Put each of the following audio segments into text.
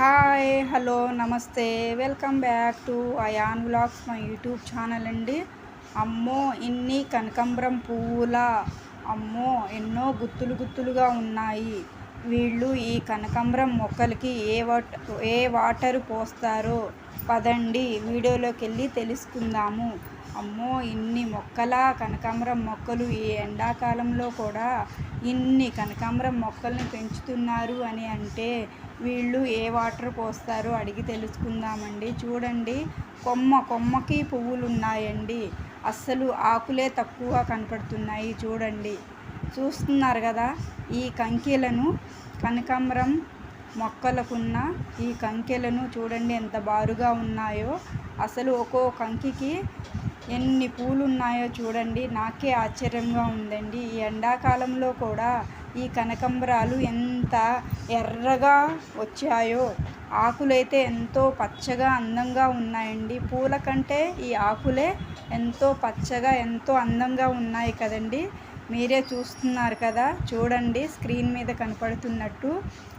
Hi hello నమస్తే. Welcome back to Ayaan vlogs మా YouTube channel అండి. అమ్మో ఇన్ని కనకంబరం పువ్వుల అమ్మో ఎన్నో గుత్తులు గుత్తులుగా ఉన్నాయి. వీళ్ళు ఈ కనకాంబరం మొక్కలకి ఏ వాట ఏ వాటర్ పోస్తారో పదండి వీడియోలోకి వెళ్ళి తెలుసుకుందాము. అమ్మో ఇన్ని మొక్కల కనకాంబరం మొక్కలు ఈ ఎండాకాలంలో కూడా ఇన్ని కనకాంబరం మొక్కల్ని పెంచుతున్నారు అని అంటే వీళ్ళు ఏ వాటర్ పోస్తారో అడిగి తెలుసుకుందామండి. చూడండి కొమ్మ కొమ్మకి పువ్వులు ఉన్నాయండి అస్సలు ఆకులే తక్కువ కనపడుతున్నాయి చూడండి. చూస్తున్నారు కదా ఈ కంకెలను కనకాంబరం మొక్కలకున్న ఈ కంకెలను చూడండి ఎంత బారుగా ఉన్నాయో. అసలు ఒక్కో కంకికి ఎన్ని పూలు ఉన్నాయో చూడండి. నాకే ఆశ్చర్యంగా ఉందండి. ఈ ఎండాకాలంలో కూడా ఈ కనకంబరాలు ఎంత ఎర్రగా వచ్చాయో. ఆకులైతే ఎంతో పచ్చగా అందంగా ఉన్నాయండి. పూల కంటే ఈ ఆకులే ఎంతో పచ్చగా ఎంతో అందంగా ఉన్నాయి కదండి. మీరే చూస్తున్నారు కదా? చూడండి స్క్రీన్ మీద కనపడుతున్నట్టు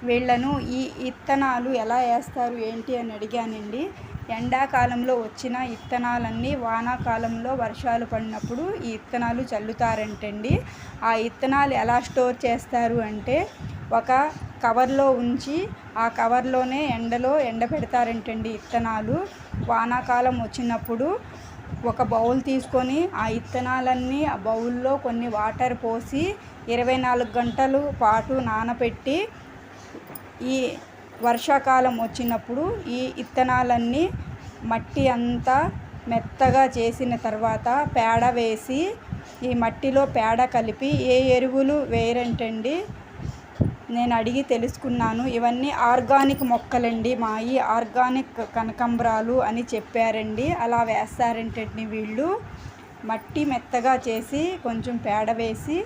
వీళ్ళను ఈ ఇత్తనాలు ఎలా వేస్తారు ఏంటి అని అడిగానండి. ఎండాకాలంలో వచ్చిన ఇత్తనాలన్నీ వానాకాలంలో వర్షాలు పడినప్పుడు ఈ ఇత్తనాలు చల్లుతారంటండి. ఆ ఇత్తనాలు ఎలా స్టోర్ చేస్తారు అంటే ఒక కవర్లో ఉంచి ఆ కవర్లోనే ఎండలో ఎండ పెడతారంటండి ఇత్తనాలు. వానాకాలం వచ్చినప్పుడు ఒక బౌల్ తీసుకొని ఆ ఇత్తనాలన్నీ ఆ బౌల్లో కొన్ని వాటర్ పోసి ఇరవై నాలుగు గంటలు పాటు నానబెట్టి ఈ వర్షాకాలం వచ్చినప్పుడు ఈ ఇత్తనాలన్నీ మట్టి అంతా మెత్తగా చేసిన తర్వాత పేడ వేసి ఈ మట్టిలో పేడ కలిపి ఏ ఎరువులు వేయరంటండి నేను అడిగి తెలుసుకున్నాను ఇవన్నీ ఆర్గానిక్ మొక్కలండి మా ఈ ఆర్గానిక్ కనకంబరాలు అని చెప్పారండి. అలా వేస్తారంటండి వీళ్ళు. మట్టి మెత్తగా చేసి కొంచెం పేడ వేసి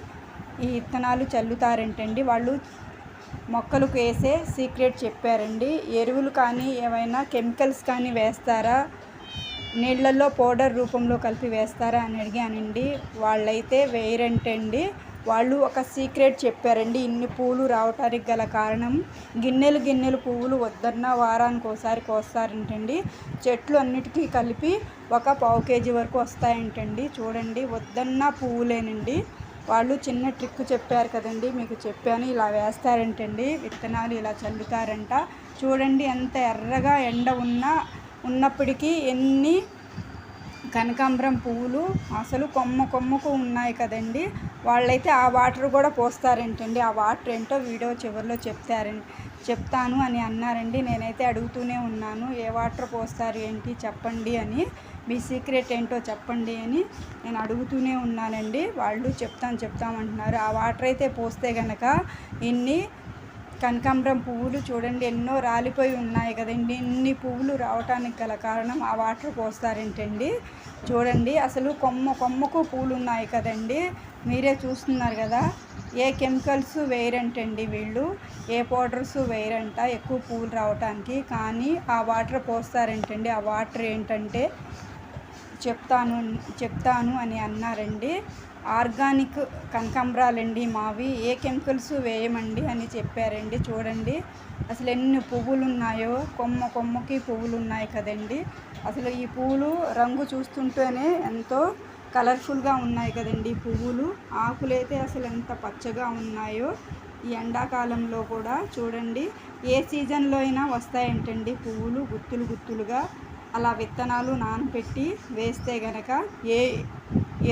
ఈ విత్తనాలు చల్లుతారంటండి. వాళ్ళు మొక్కలకు వేసే సీక్రెట్ చెప్పారండి. ఎరువులు కానీ ఏమైనా కెమికల్స్ కానీ వేస్తారా? నీళ్ళల్లో పౌడర్ రూపంలో కలిపి వేస్తారా? అని అడిగానండి. వాళ్ళైతే వేయరంటండి వాళ్ళు ఒక సీక్రెట్ చెప్పారండి. ఇన్ని పూలు రావటానికి గల కారణం గిన్నెలు గిన్నెలు పువ్వులు వద్దన్న వారానికి ఒకసారి కోస్తారంటండి. చెట్లు అన్నిటికీ కలిపి ఒక పావు కేజీ వరకు వస్తాయంటండి. చూడండి వద్దన్న పువ్వులేనండి. వాళ్ళు చిన్న ట్రిక్ చెప్పారు కదండి. మీకు చెప్పాను ఇలా వేస్తారంటండి. విత్తనాలు ఇలా చల్లుతారంట. చూడండి ఎంత ఎర్రగా ఎండ ఉన్నా ఉన్నప్పటికీ ఎన్ని కనకాంబరం పువ్వులు అసలు కొమ్మ కొమ్మకు ఉన్నాయి కదండి. వాళ్ళైతే ఆ వాటర్ కూడా పోస్తారంటండి. ఆ వాటర్ ఏంటో వీడియో చివరిలో చెప్తారండి చెప్తాను అని అన్నారండి. నేనైతే అడుగుతూనే ఉన్నాను ఏ వాటర్ పోస్తారు ఏంటి చెప్పండి అని. మీ సీక్రెట్ ఏంటో చెప్పండి అని నేను అడుగుతూనే ఉన్నానండి. వాళ్ళు చెప్తాను చెప్తామంటున్నారు. ఆ వాటర్ అయితే పోస్తే కనుక ఇన్ని కనకాంబరం పువ్వులు చూడండి ఎన్నో రాలిపోయి ఉన్నాయి కదండి. ఇన్ని పువ్వులు రావటానికి గల కారణం ఆ వాటర్ పోస్తారేంటండి? చూడండి అసలు కొమ్మ కొమ్మకు పూలు ఉన్నాయి కదండి. మీరే చూస్తున్నారు కదా ఏ కెమికల్స్ వేయరంటండి వీళ్ళు. ఏ పౌడర్స్ వేయరంట ఎక్కువ పూలు రావటానికి. కానీ ఆ వాటర్ పోస్తారంటండి. ఆ వాటర్ ఏంటంటే చెప్తాను చెప్తాను అని అన్నారండి. ఆర్గానిక్ కనకాంబరాలండి మావి. ఏ కెమికల్స్ వేయమండి అని చెప్పారండి. చూడండి. అసలు ఎన్ని పువ్వులు ఉన్నాయో కొమ్మ కొమ్మకి పువ్వులు ఉన్నాయి కదండి. అసలు ఈ పువ్వులు రంగు చూస్తుంటేనే ఎంతో కలర్ఫుల్గా ఉన్నాయి కదండి పువ్వులు. ఆకులైతే అసలు ఎంత పచ్చగా ఉన్నాయో. ఈ ఎండాకాలంలో కూడా చూడండి. ఏ సీజన్లో అయినా వస్తాయంటండి పువ్వులు గుత్తులు గుత్తులుగా. అలా విత్తనాలు నానపెట్టి వేస్తే గనక ఏ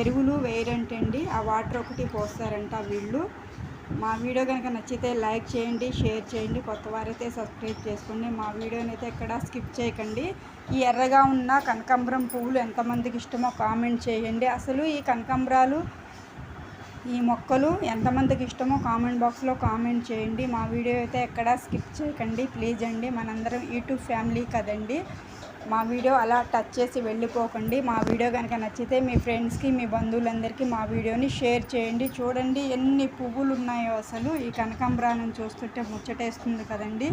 ఎరువులు వేయరంటండి. ఆ వాటర్ ఒకటి పోస్తారంట వీళ్ళు. మా వీడియో కనుక నచ్చితే లైక్ చేయండి షేర్ చేయండి కొత్త వారైతే సబ్స్క్రైబ్ చేసుకోండి. మా వీడియోని అయితే ఎక్కడ స్కిప్ చేయకండి. ఈ ఎర్రగా ఉన్న కనకాంబరం పువ్వులు ఎంతమందికి ఇష్టమో కామెంట్ చేయండి. అసలు ఈ కనకాంబరాలు ఈ మొక్కలు ఎంతమందికి ఇష్టమో కామెంట్ బాక్స్లో కామెంట్ చేయండి. మా వీడియో అయితే ఎక్కడ స్కిప్ చేయకండి. ప్లీజ్ అండి. మనందరం యూట్యూబ్ ఫ్యామిలీ కదండి. మా వీడియో అలా టచ్ చేసి వెళ్ళిపోకండి. మా వీడియో కనుక నచ్చితే మీ ఫ్రెండ్స్కి మీ బంధువులందరికీ మా వీడియోని షేర్ చేయండి. చూడండి ఎన్ని పువ్వులు ఉన్నాయో అసలు. ఈ కనకాంబరాలను చూస్తుంటే ముచ్చటేస్తుంది కదండి.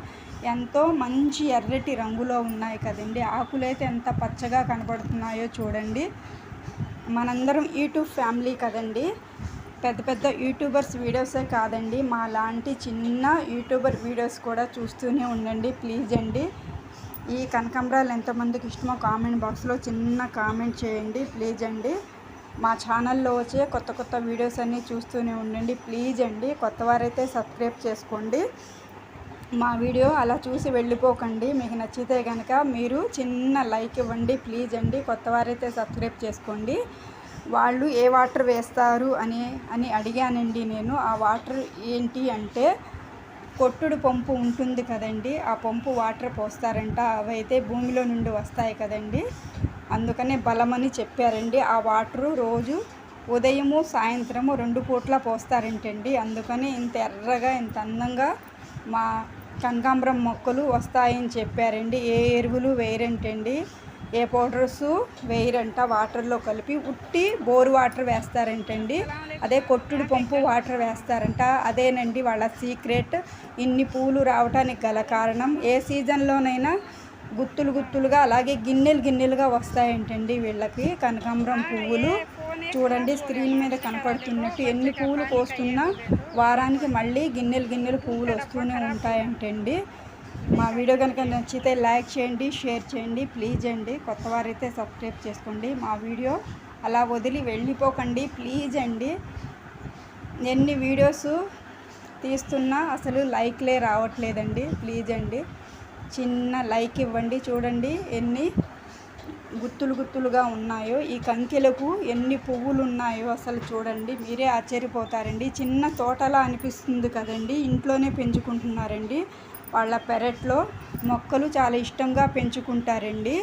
ఎంతో మంచి ఎర్రటి రంగులో ఉన్నాయి కదండి. ఆకులైతే ఎంత పచ్చగా కనబడుతున్నాయో చూడండి. మనందరం యూట్యూబ్ ఫ్యామిలీ కదండి. పెద్ద పెద్ద యూట్యూబర్స్ వీడియోసే కాదండి. మా లాంటి చిన్న యూట్యూబర్ వీడియోస్ కూడా చూస్తూనే ఉండండి. ప్లీజ్ అండి. ఈ కనకాంబరాలు ఎంతమందికి ఇష్టమో కామెంట్ బాక్స్లో చిన్న కామెంట్ చేయండి ప్లీజ్ అండి. మా ఛానల్లో వచ్చే కొత్త కొత్త వీడియోస్ అన్నీ చూస్తూనే ఉండండి ప్లీజ్ అండి. కొత్త వారైతే సబ్స్క్రైబ్ చేసుకోండి. మా వీడియో అలా చూసి వెళ్ళిపోకండి. మీకు నచ్చితే కనుక మీరు చిన్న లైక్ ఇవ్వండి ప్లీజ్ అండి. కొత్త వారైతే సబ్స్క్రైబ్ చేసుకోండి. వాళ్ళు ఏ వాటర్ వేస్తారు అని అని అడిగానండి నేను. ఆ వాటర్ ఏంటి అంటే కొట్టుడు పంపు ఉంటుంది కదండి ఆ పంపు వాటర్ పోస్తారంట అవైతే భూమిలో నుండి వస్తాయి కదండి. అందుకనే బలమని చెప్పారండి. ఆ వాటరు రోజు ఉదయము సాయంత్రము రెండు పూట్ల పోస్తారంటండి. అందుకని ఇంత ఎర్రగా ఇంత అందంగా మా కనకాంబరం మొక్కలు వస్తాయని చెప్పారండి. ఏ ఎరువులు వేయరంటండి. ఏ పౌడర్స్ వేయరంట వాటర్లో కలిపి ఉట్టి బోరు వాటర్ వేస్తారంటండి. అదే కొట్టుడు పంపు వాటర్ వేస్తారంట. అదేనండి వాళ్ళ సీక్రెట్. ఇన్ని పూలు రావటానికి గల కారణం. ఏ సీజన్లోనైనా గుత్తులు గుత్తులుగా అలాగే గిన్నెలు గిన్నెలుగా వస్తాయంటండి వీళ్ళకి కనకాంబరం పువ్వులు. చూడండి స్క్రీన్ మీద కనపడుతున్నట్టు ఎన్ని పువ్వులు కోస్తున్నా వారానికి మళ్ళీ గిన్నెలు గిన్నెలు పువ్వులు వస్తూనే ఉంటాయంటండి. మా వీడియో కనుక నచ్చితే లైక్ చేయండి షేర్ చేయండి ప్లీజ్ అండి. కొత్త వారైతే సబ్స్క్రైబ్ చేసుకోండి. మా వీడియో అలా వదిలి వెళ్ళిపోకండి. ప్లీజ్ అండి. ఎన్ని వీడియోస్ తీస్తున్నా అసలు లైక్లే రావట్లేదండి. ప్లీజ్ అండి. చిన్న లైక్ ఇవ్వండి. చూడండి ఎన్ని గుత్తులు గుత్తులుగా ఉన్నాయో ఈ కంకెలకు ఎన్ని పువ్వులు ఉన్నాయో అసలు చూడండి. మీరే ఆశ్చర్యపోతారండి. చిన్న తోటలా అనిపిస్తుంది కదండి. ఇంట్లోనే పెంచుకుంటున్నారండి. వాళ్ళ పెరట్లో మొక్కలు చాలా ఇష్టంగా పెంచుకుంటారండి.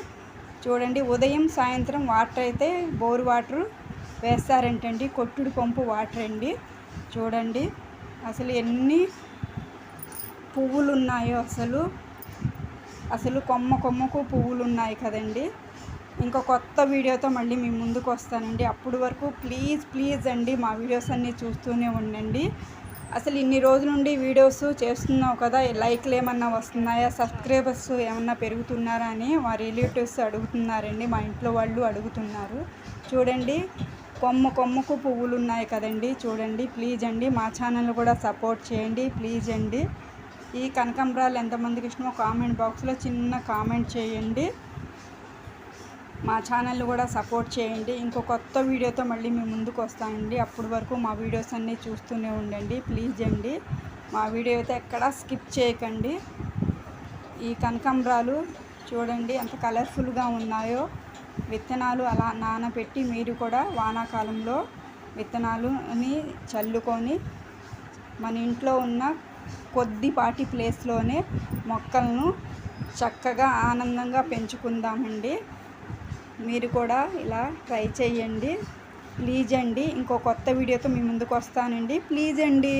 చూడండి ఉదయం సాయంత్రం వాటర్ అయితే బోర్ వాటర్ వేస్తారంటండి. కొట్టుడు పంపు వాటర్ అండి. చూడండి అసలు ఎన్ని పువ్వులు ఉన్నాయో అసలు. అసలు కొమ్మ కొమ్మకు పువ్వులు ఉన్నాయి కదండి. ఇంకా కొత్త వీడియోతో మళ్ళీ మీ ముందుకు వస్తానండి. అప్పుడు వరకు ప్లీజ్ ప్లీజ్ అండి మా వీడియోస్ అన్నీ చూస్తూనే ఉండండి. అసలు ఇన్ని రోజుల నుండి వీడియోస్ చేస్తున్నావు కదా లైక్లు ఏమన్నా వస్తున్నాయా సబ్స్క్రైబర్స్ ఏమన్నా పెరుగుతున్నారా అని మా రిలేటివ్స్ అడుగుతున్నారండి మా ఇంట్లో వాళ్ళు అడుగుతున్నారు. చూడండి కొమ్మ కొమ్మకు పువ్వులు ఉన్నాయి కదండి చూడండి ప్లీజ్ అండి మా ఛానల్ కూడా సపోర్ట్ చేయండి ప్లీజ్ అండి. ఈ కనకాంబరాలు ఎంతమందికి ఇష్టమో కామెంట్ బాక్స్లో చిన్న కామెంట్ చేయండి. మా ఛానల్ కూడా సపోర్ట్ చేయండి. ఇంకో కొత్త వీడియోతో మళ్ళీ మేము ముందుకు వస్తామండి అప్పటి వరకు మా వీడియోస్ అన్నీ చూస్తూనే ఉండండి. ప్లీజ్ అండి మా వీడియో అయితే ఎక్కడా స్కిప్ చేయకండి. ఈ కనకంబరాలు చూడండి ఎంత కలర్ఫుల్గా ఉన్నాయో. విత్తనాలు అలా నానబెట్టి మీరు కూడా వానాకాలంలో విత్తనాలుని చల్లుకొని మన ఇంట్లో ఉన్న కొద్దిపాటి ప్లేస్లోనే మొక్కలను చక్కగా ఆనందంగా పెంచుకుందామండి. మీరు కూడా ఇలా ట్రై చేయండి. ప్లీజ్ అండి ఇంకో కొత్త వీడియోతో మీ ముందుకు వస్తానండి. ప్లీజ్ అండి.